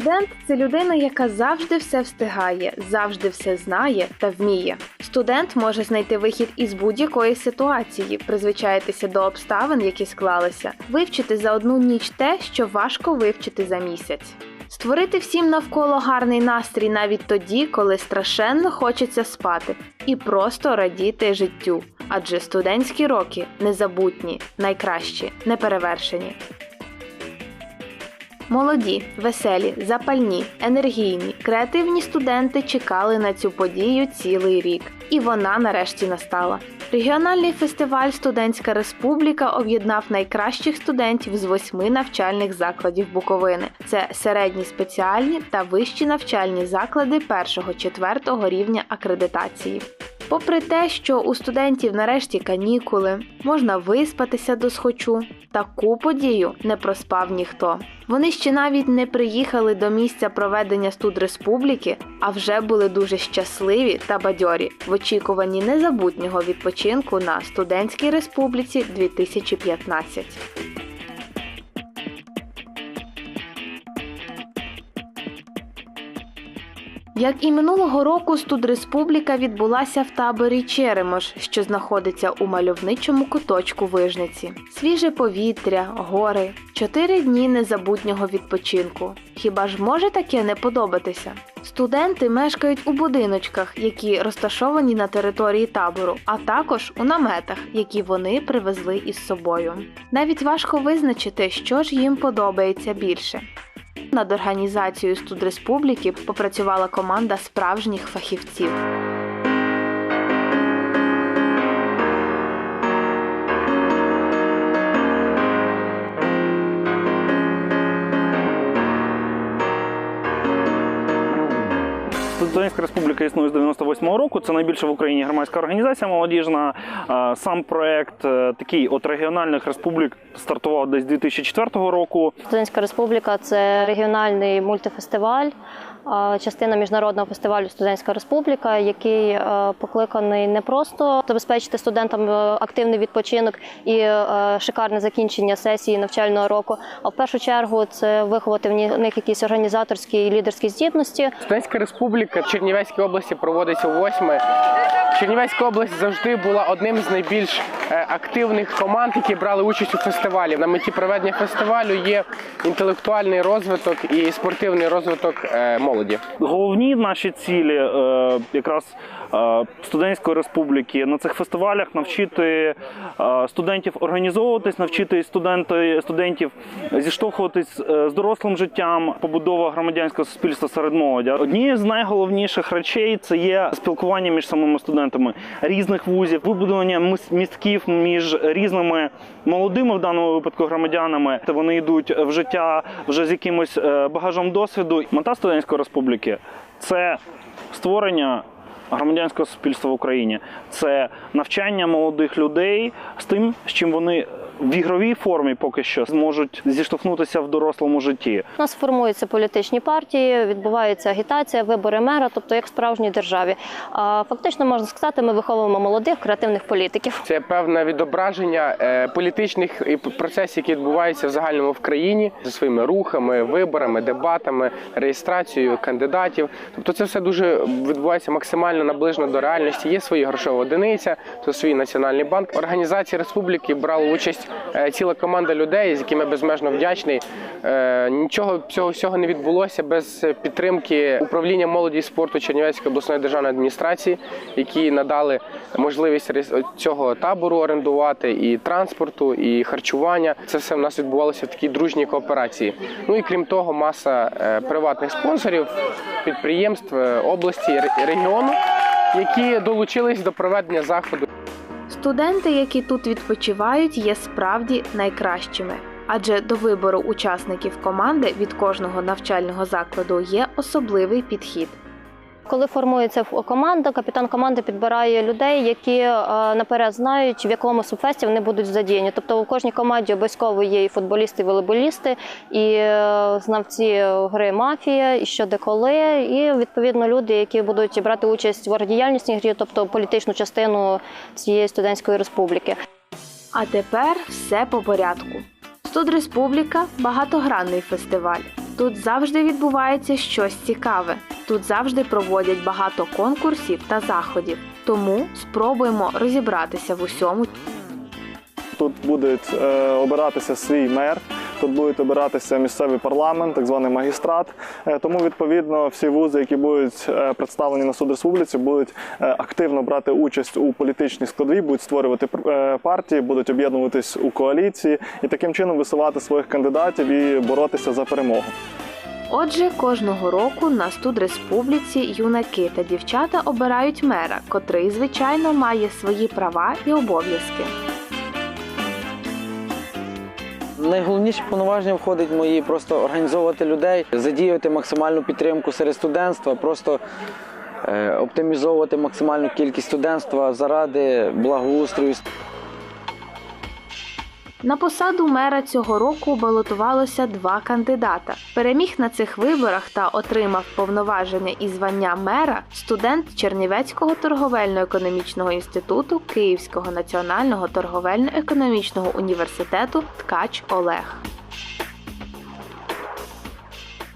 Студент це людина, яка завжди все встигає, завжди все знає та вміє. Студент може знайти вихід із будь-якої ситуації, призвичаїтися до обставин, які склалися, вивчити за одну ніч те, що важко вивчити за місяць. Створити всім навколо гарний настрій навіть тоді, коли страшенно хочеться спати, і просто радіти життю. Адже студентські роки незабутні, найкращі, неперевершені. Молоді, веселі, запальні, енергійні, креативні студенти чекали на цю подію цілий рік, і вона нарешті настала. Регіональний фестиваль Студентська Республіка об'єднав найкращих студентів з восьми навчальних закладів Буковини. Це середні спеціальні та вищі навчальні заклади 1-4 рівня акредитації. Попри те, що у студентів нарешті канікули, можна виспатися до схочу, таку подію не проспав ніхто. Вони ще навіть не приїхали до місця проведення студреспубліки, а вже були дуже щасливі та бадьорі в очікуванні незабутнього відпочинку на студентській республіці 2015. Як і минулого року, студреспубліка відбулася в таборі Черемош, що знаходиться у мальовничому куточку Вижниці. Свіже повітря, гори, чотири дні незабутнього відпочинку. Хіба ж може таке не подобатися? Студенти мешкають у будиночках, які розташовані на території табору, а також у наметах, які вони привезли із собою. Навіть важко визначити, що ж їм подобається більше. Над організацією студреспубліки попрацювала команда справжніх фахівців. Студентська республіка існує з 98-го року. Це найбільша в Україні громадська організація молодіжна. Сам проект е, такий от регіональних республік стартував десь 2004 року. Донецька республіка це регіональний мультифестиваль, частина міжнародного фестивалю Студентська республіка, який е, покликаний не просто забезпечити студентам е, активний відпочинок і е, шикарне закінчення сесії навчального року, а в першу чергу це виховати в них якісь організаторські і лідерські здібності. Студентська республіка Чернівецькій області проводиться восьме. Чернівецька область завжди була одним з найбільш активних команд, які брали участь у фестивалі. На меті проведення фестивалю є інтелектуальний розвиток і спортивний розвиток е, молоді. Головні наші цілі е, якраз е, студентської республіки на цих фестивалях навчити е, студентів організовуватись, навчити студенти, студентів зіштовхуватись е, з дорослим життям, побудова громадянського суспільства серед молоді. Однією з найголовніших речей це є спілкування між самими студентами різних вузів, вибудування містків між різними молодими в даному випадку громадянами. Вони йдуть в життя вже з якимось е, багажом досвіду. Мета студентської республіки це створення громадянського суспільства в Україні, це навчання молодих людей з тим, з чим вони в ігровій формі поки що зможуть зіштовхнутися в дорослому житті. У нас формуються політичні партії, відбувається агітація, вибори мера, тобто як в справжній державі. А фактично можна сказати, ми виховуємо молодих креативних політиків. Це певне відображення е, політичних і процесів, які відбуваються в загальному в країні зі своїми рухами, виборами, дебатами, реєстрацією кандидатів. Тобто, це все дуже відбувається максимально наближено до реальності. Є свої грошова одиниця, це свій національний банк. Організації республіки брала участь ціла команда людей, з якими безмежно вдячний. Е, Нічого цього всього не відбулося без підтримки управління молоді і спорту Чернівецької обласної державної адміністрації, які надали можливість цього табору орендувати і транспорту, і харчування. Це все в нас відбувалося в такій дружній кооперації. Ну і крім того, маса е, приватних спонсорів, підприємств е, області ре- регіону, які долучились до проведення заходу. Студенти, які тут відпочивають, є справді найкращими. Адже до вибору учасників команди від кожного навчального закладу є особливий підхід. Коли формується команда, капітан команди підбирає людей, які е, наперед знають, в якому субфесті вони будуть задіяні. Тобто у кожній команді обов'язково є і футболісти, і волейболісти, і е, знавці гри мафія, і що де коли, і відповідно люди, які будуть брати участь в оргдіяльнісній грі, тобто політичну частину цієї студентської республіки. А тепер все по порядку. Студреспубліка багатогранний фестиваль. Тут завжди відбувається щось цікаве. Тут завжди проводять багато конкурсів та заходів. Тому спробуємо розібратися в усьому Тут буде е, обиратися свій мер, тут буде обиратися місцевий парламент, так званий магістрат. Е, тому відповідно всі вузи, які будуть е, представлені на суд республіці, будуть е, активно брати участь у політичній складові, будуть створювати партії, будуть об'єднуватись у коаліції і таким чином висувати своїх кандидатів і боротися за перемогу. Отже, кожного року на студ республіці юнаки та дівчата обирають мера, котрий, звичайно, має свої права і обов'язки. Найголовніші повноваження входить мої просто організовувати людей, задіяти максимальну підтримку серед студентства, просто е, оптимізовувати максимальну кількість студентства заради благоустрою. На посаду мера цього року балотувалося два кандидата. Переміг на цих виборах та отримав повноваження і звання мера студент Чернівецького торговельно-економічного інституту Київського національного торговельно-економічного університету Ткач Олег.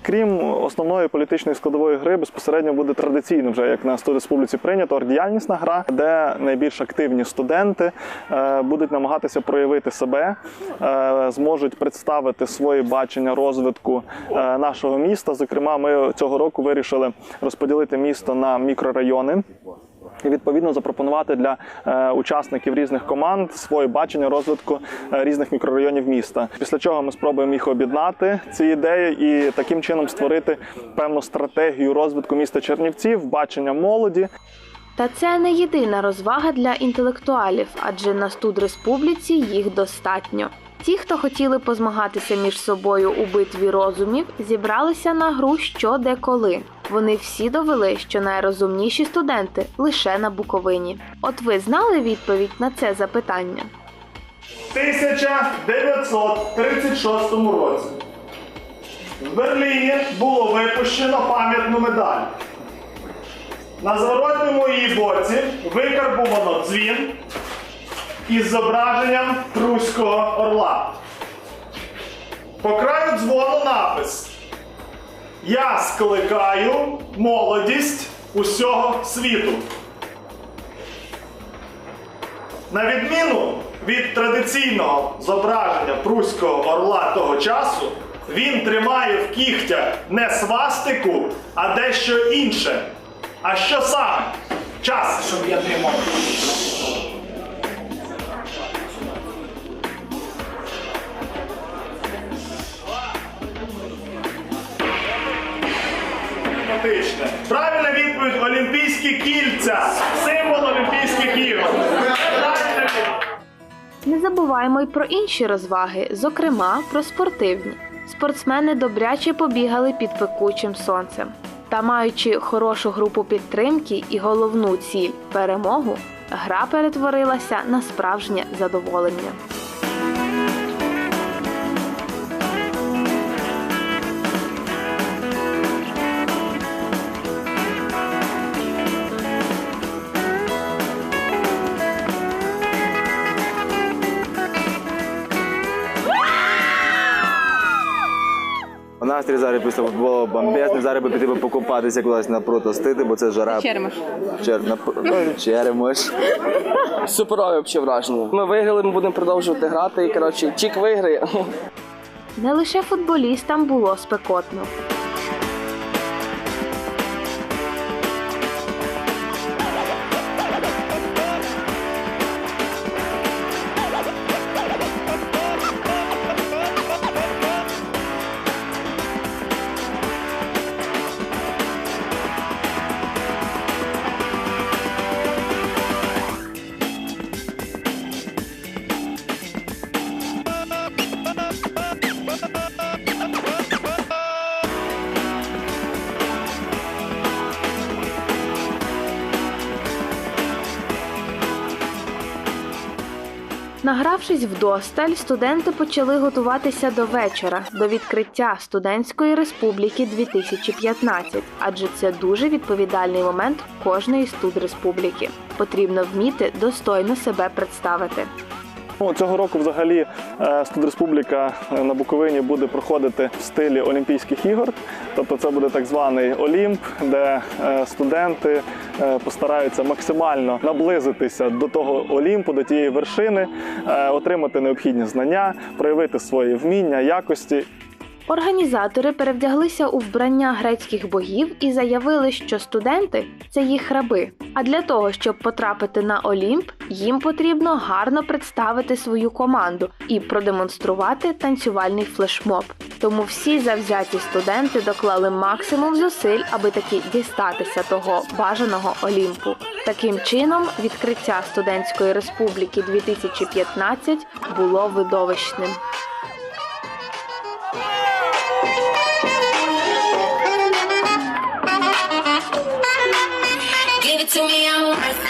Крім основної політичної складової гри, безпосередньо буде традиційно, вже як на республіці прийнято, ордіальнісна гра, де найбільш активні студенти е, будуть намагатися проявити себе, е, зможуть представити свої бачення розвитку е, нашого міста. Зокрема, ми цього року вирішили розподілити місто на мікрорайони. І відповідно запропонувати для е, учасників різних команд своє бачення розвитку е, різних мікрорайонів міста. Після чого ми спробуємо їх об'єднати ці ідеї і таким чином створити певну стратегію розвитку міста Чернівців, бачення молоді. Та це не єдина розвага для інтелектуалів, адже на студ республіці їх достатньо. Ті, хто хотіли позмагатися між собою у битві розумів, зібралися на гру що де коли. Вони всі довели, що найрозумніші студенти лише на Буковині. От ви знали відповідь на це запитання? 1936 році в Берліні було випущено пам'ятну медаль. На зворотньому її боці викарбувано дзвін із зображенням Руського орла. По краю дзвону напис Я скликаю молодість усього світу. На відміну від традиційного зображення пруського орла того часу, він тримає в кігтях не свастику, а дещо інше. А що саме? Час, щоб я тримав. Математичне. Правильна відповідь Олімпійські кільця. Символ Олімпійських ігор. Не забуваємо й про інші розваги, зокрема про спортивні. Спортсмени добряче побігали під пекучим сонцем. Та маючи хорошу групу підтримки і головну ціль перемогу, гра перетворилася на справжнє задоволення. Настрій зараз після футболу бомбезний. Зараз би піти би покупатися кудись на протостити, бо це жара. Черемош. Чер... на... Ну, черемош. Суперові взагалі враження. Ми виграли, ми будемо продовжувати грати. І коротше, чік виграє. Не лише футболістам було спекотно. Награвшись вдосталь, студенти почали готуватися до вечора, до відкриття студентської республіки 2015, адже це дуже відповідальний момент кожної студреспубліки. Потрібно вміти достойно себе представити. Цього року взагалі е, студреспубліка е, на Буковині буде проходити в стилі Олімпійських ігор. Тобто це буде так званий Олімп, де е, студенти постараються максимально наблизитися до того Олімпу, до тієї вершини, отримати необхідні знання, проявити свої вміння, якості Організатори перевдяглися у вбрання грецьких богів і заявили, що студенти це їх раби. А для того, щоб потрапити на Олімп, їм потрібно гарно представити свою команду і продемонструвати танцювальний флешмоб. Тому всі завзяті студенти доклали максимум зусиль, аби таки дістатися того бажаного Олімпу. Таким чином, відкриття студентської республіки 2015 було видовищним. To me, I'm worth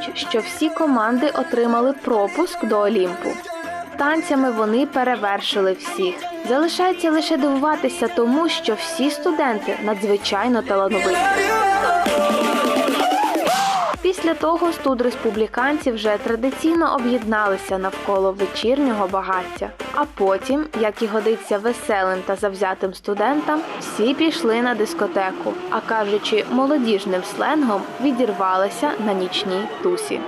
Річ, що всі команди отримали пропуск до Олімпу. Танцями вони перевершили всіх. Залишається лише дивуватися тому, що всі студенти надзвичайно талановиті. Після того студ республіканці вже традиційно об'єдналися навколо вечірнього багаття. А потім, як і годиться веселим та завзятим студентам, всі пішли на дискотеку, а кажучи молодіжним сленгом, відірвалися на нічній тусі.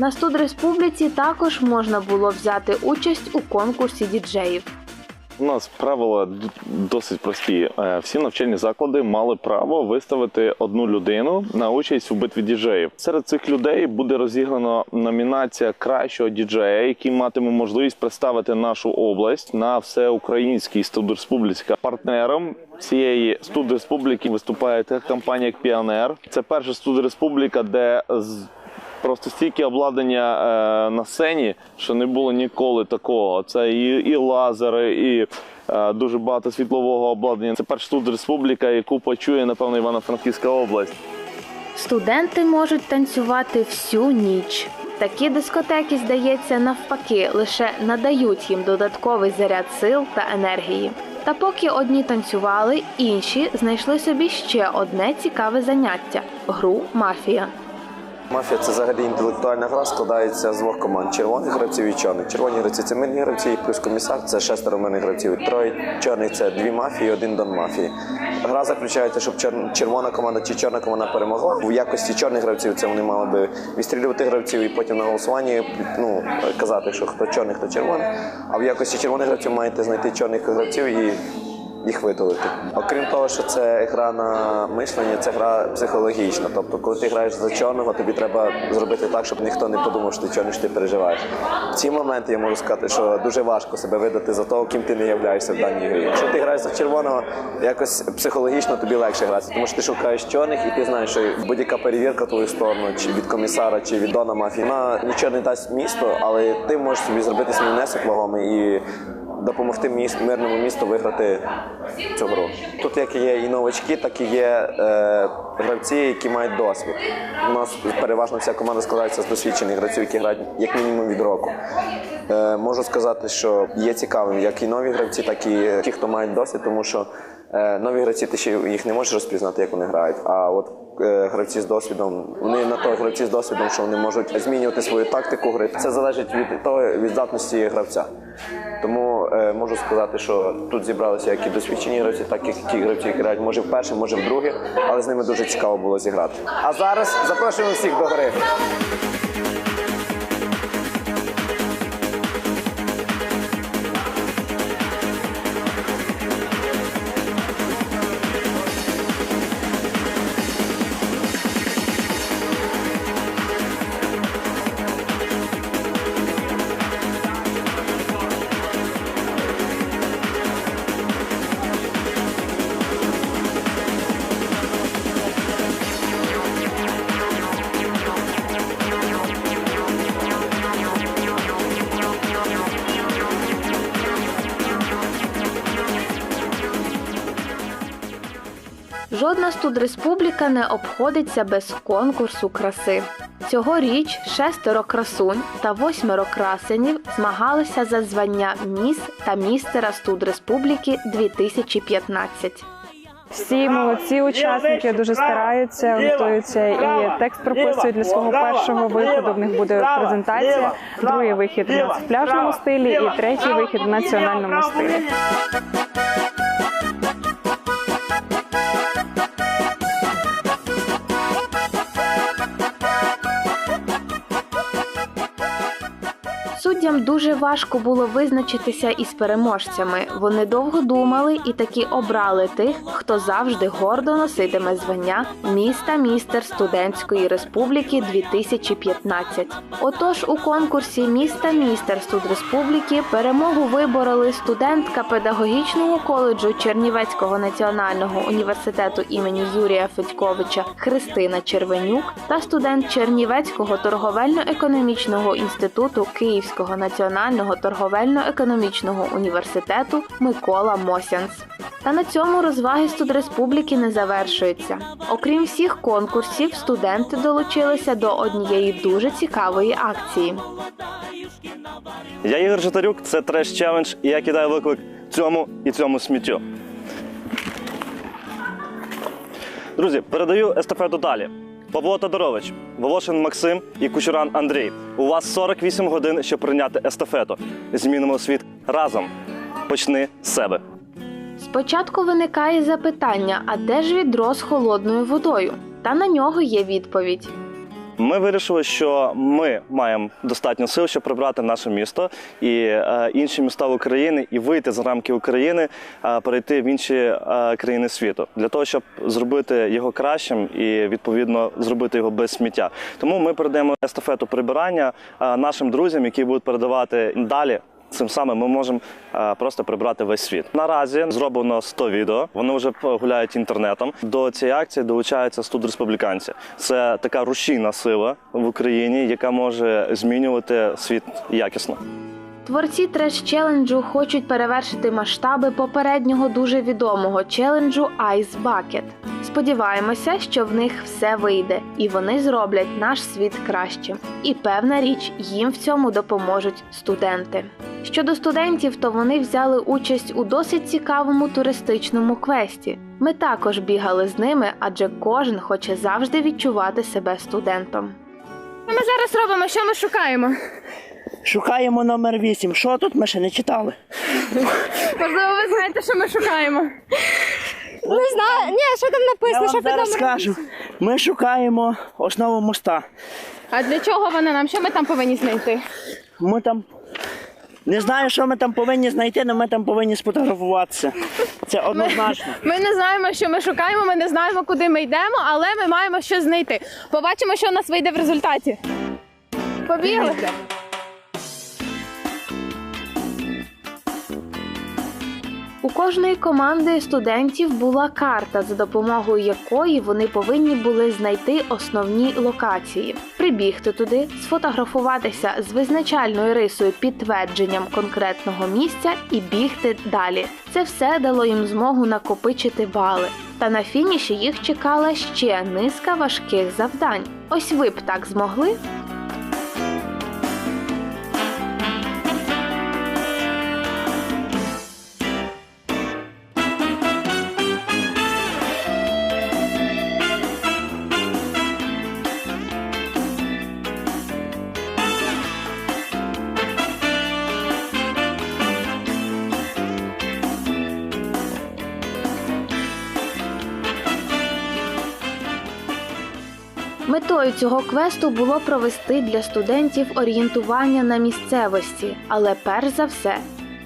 На студреспубліці також можна було взяти участь у конкурсі діджеїв. У нас правила досить прості. Е, Всі навчальні заклади мали право виставити одну людину на участь у битві діджеїв. Серед цих людей буде розіграно номінація кращого діджея, який матиме можливість представити нашу область на всеукраїнській студреспубліці. Партнером цієї студреспубліки виступає компанія Піонер. Це перша студреспубліка, де з Просто стільки обладнання е, на сцені, що не було ніколи такого. Це і, і лазери, і е, дуже багато світлового обладнання. Це перша тут республіка, яку почує, напевно, Івано-Франківська область. Студенти можуть танцювати всю ніч. Такі дискотеки, здається, навпаки, лише надають їм додатковий заряд сил та енергії. Та поки одні танцювали, інші знайшли собі ще одне цікаве заняття гру мафія. Мафія це взагалі інтелектуальна гра, складається з двох команд: червоних гравців і чорних. Червоні гравці це мирні гравці, і плюс комісар це шестеро мирних гравців. Троє чорних це дві мафії, один дон мафії. Гра заключається, щоб червона команда чи чорна команда перемогла. В якості чорних гравців це вони мали би відстрілювати гравців і потім на голосуванні ну, казати, що хто чорний, хто червоний. А в якості червоних гравців маєте знайти чорних гравців і їх видалити. Окрім того, що це гра на мислення, це гра психологічна. Тобто, коли ти граєш за чорного, тобі треба зробити так, щоб ніхто не подумав, що ти чорний, що ти переживаєш. В ці моменти я можу сказати, що дуже важко себе видати за того, ким ти не являєшся в даній грі. Якщо ти граєш за червоного, якось психологічно тобі легше грати, тому що ти шукаєш чорних, і ти знаєш, що будь-яка перевірка твою сторону, чи від комісара, чи від дона мафії, вона нічого не дасть місту, але ти можеш собі зробити свій внесок вагомий і допомогти міст, мирному місту виграти цю гру. Тут як є і новачки, так і є е, гравці, які мають досвід. У нас переважно вся команда складається з досвідчених гравців, які грають як мінімум від року. Е, можу сказати, що є цікавим як і нові гравці, так і ті, хто мають досвід, тому що нові гравці ти ще їх не можеш розпізнати, як вони грають. А от е, гравці з досвідом, вони на то гравці з досвідом, що вони можуть змінювати свою тактику гри. Це залежить від того від здатності гравця. Тому е, можу сказати, що тут зібралися як і досвідчені гравці, так і ті гравці, які грають може вперше, може вдруге, але з ними дуже цікаво було зіграти. А зараз запрошуємо всіх до гри. Жодна студреспубліка не обходиться без конкурсу краси. Цьогоріч шестеро красунь та восьмеро красенів змагалися за звання міс та містера студреспубліки 2015. Всі молодці учасники дуже стараються, готуються і текст прописують для свого першого виходу. В них буде презентація, другий вихід в пляжному стилі і третій вихід в національному стилі. Дуже важко було визначитися із переможцями. Вони довго думали і таки обрали тих, хто завжди гордо носитиме звання міста містер студентської республіки 2015. Отож, у конкурсі міста містер студреспубліки перемогу вибороли студентка педагогічного коледжу Чернівецького національного університету імені Юрія Федьковича Христина Червенюк та студент Чернівецького торговельно-економічного інституту Київського національного торговельно-економічного університету Микола Мосянц. Та на цьому розваги студреспубліки не завершуються. Окрім всіх конкурсів, студенти долучилися до однієї дуже цікавої акції. Я Ігор Житарюк, це треш челендж, і я кидаю виклик цьому і цьому сміттю. Друзі, передаю естафету далі. Павло Тодорович, Волошин Максим і Кучуран Андрій. У вас 48 годин, щоб прийняти естафету. Змінимо світ разом. Почни з себе. Спочатку виникає запитання: а де ж відро з холодною водою? Та на нього є відповідь. Ми вирішили, що ми маємо достатньо сил, щоб прибрати наше місто і е, інші міста України і вийти за рамки України, е, перейти в інші е, країни світу для того, щоб зробити його кращим і відповідно зробити його без сміття. Тому ми передаємо естафету прибирання е, нашим друзям, які будуть передавати далі. Цим самим ми можемо е, просто прибрати весь світ. Наразі зроблено 100 відео. Вони вже гуляють інтернетом. До цієї акції долучаються студреспубліканці. Це така рушійна сила в Україні, яка може змінювати світ якісно. Творці треш-челенджу хочуть перевершити масштаби попереднього дуже відомого челенджу Ice Bucket. Сподіваємося, що в них все вийде, і вони зроблять наш світ кращим. І певна річ, їм в цьому допоможуть студенти. Щодо студентів, то вони взяли участь у досить цікавому туристичному квесті. Ми також бігали з ними, адже кожен хоче завжди відчувати себе студентом. Ми зараз робимо? Що ми шукаємо? Шукаємо номер 8. Що тут ми ще не читали? Можливо, ви знаєте, що ми шукаємо. Не знаю. Ні, що там Я написано, вам що під зараз номером? скажу. Ми шукаємо основу моста. А для чого вона нам? Що ми там повинні знайти? Ми там. Не знаю, що ми там повинні знайти, але ми там повинні сфотографуватися. Це однозначно. Ми не знаємо, що ми шукаємо, ми не знаємо, куди ми йдемо, але ми маємо щось знайти. Побачимо, що у нас вийде в результаті. Побігли. У кожної команди студентів була карта, за допомогою якої вони повинні були знайти основні локації, прибігти туди, сфотографуватися з визначальною рисою підтвердженням конкретного місця і бігти далі. Це все дало їм змогу накопичити бали. Та на фініші їх чекала ще низка важких завдань. Ось ви б так змогли. Цього квесту було провести для студентів орієнтування на місцевості, але перш за все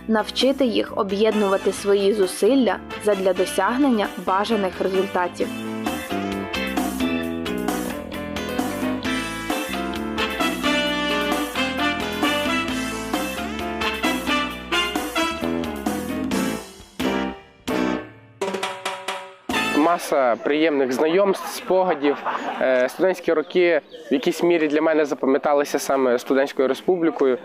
навчити їх об'єднувати свої зусилля задля досягнення бажаних результатів. Маса приємних знайомств, спогадів. Е, Студентські роки в якійсь мірі для мене запам'яталися саме студентською республікою.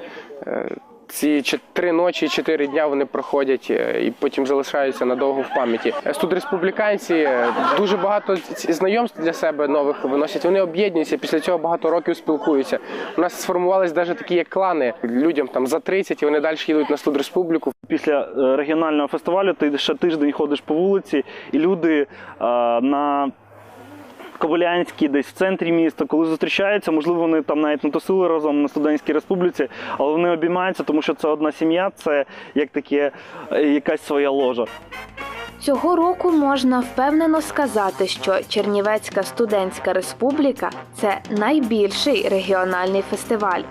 Ці три ночі, чотири дня вони проходять е, і потім залишаються надовго в пам'яті. Е, Студреспубліканці е, дуже багато знайомств для себе нових виносять. Вони об'єднуються після цього багато років спілкуються. У нас сформувались навіть такі як клани людям там за 30, і вони далі їдуть на студреспубліку. Після е, регіонального фестивалю ти ще тиждень ходиш по вулиці, і люди е, на Ковалянській, десь в центрі міста, коли зустрічаються, можливо, вони там навіть не тусили разом на студентській республіці, але вони обіймаються, тому що це одна сім'я, це як таке е, якась своя ложа. Цього року можна впевнено сказати, що Чернівецька студентська республіка це найбільший регіональний фестиваль.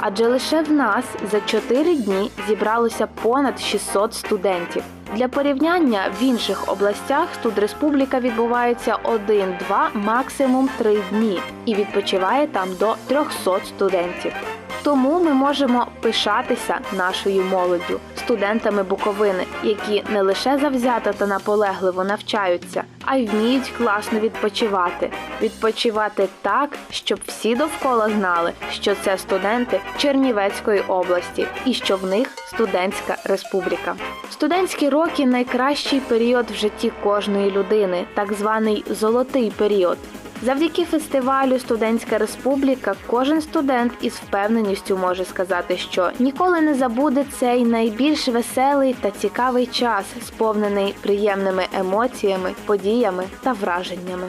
Адже лише в нас за 4 дні зібралося понад 600 студентів. Для порівняння в інших областях студреспубліка відбувається 1-2, максимум 3 дні, і відпочиває там до 300 студентів. Тому ми можемо пишатися нашою молоддю, студентами Буковини, які не лише завзято та наполегливо навчаються, а й вміють класно відпочивати. Відпочивати так, щоб всі довкола знали, що це студенти Чернівецької області і що в них студентська республіка. Студентські роки найкращий період в житті кожної людини, так званий золотий період. Завдяки фестивалю Студентська Республіка кожен студент із впевненістю може сказати, що ніколи не забуде цей найбільш веселий та цікавий час, сповнений приємними емоціями, подіями та враженнями.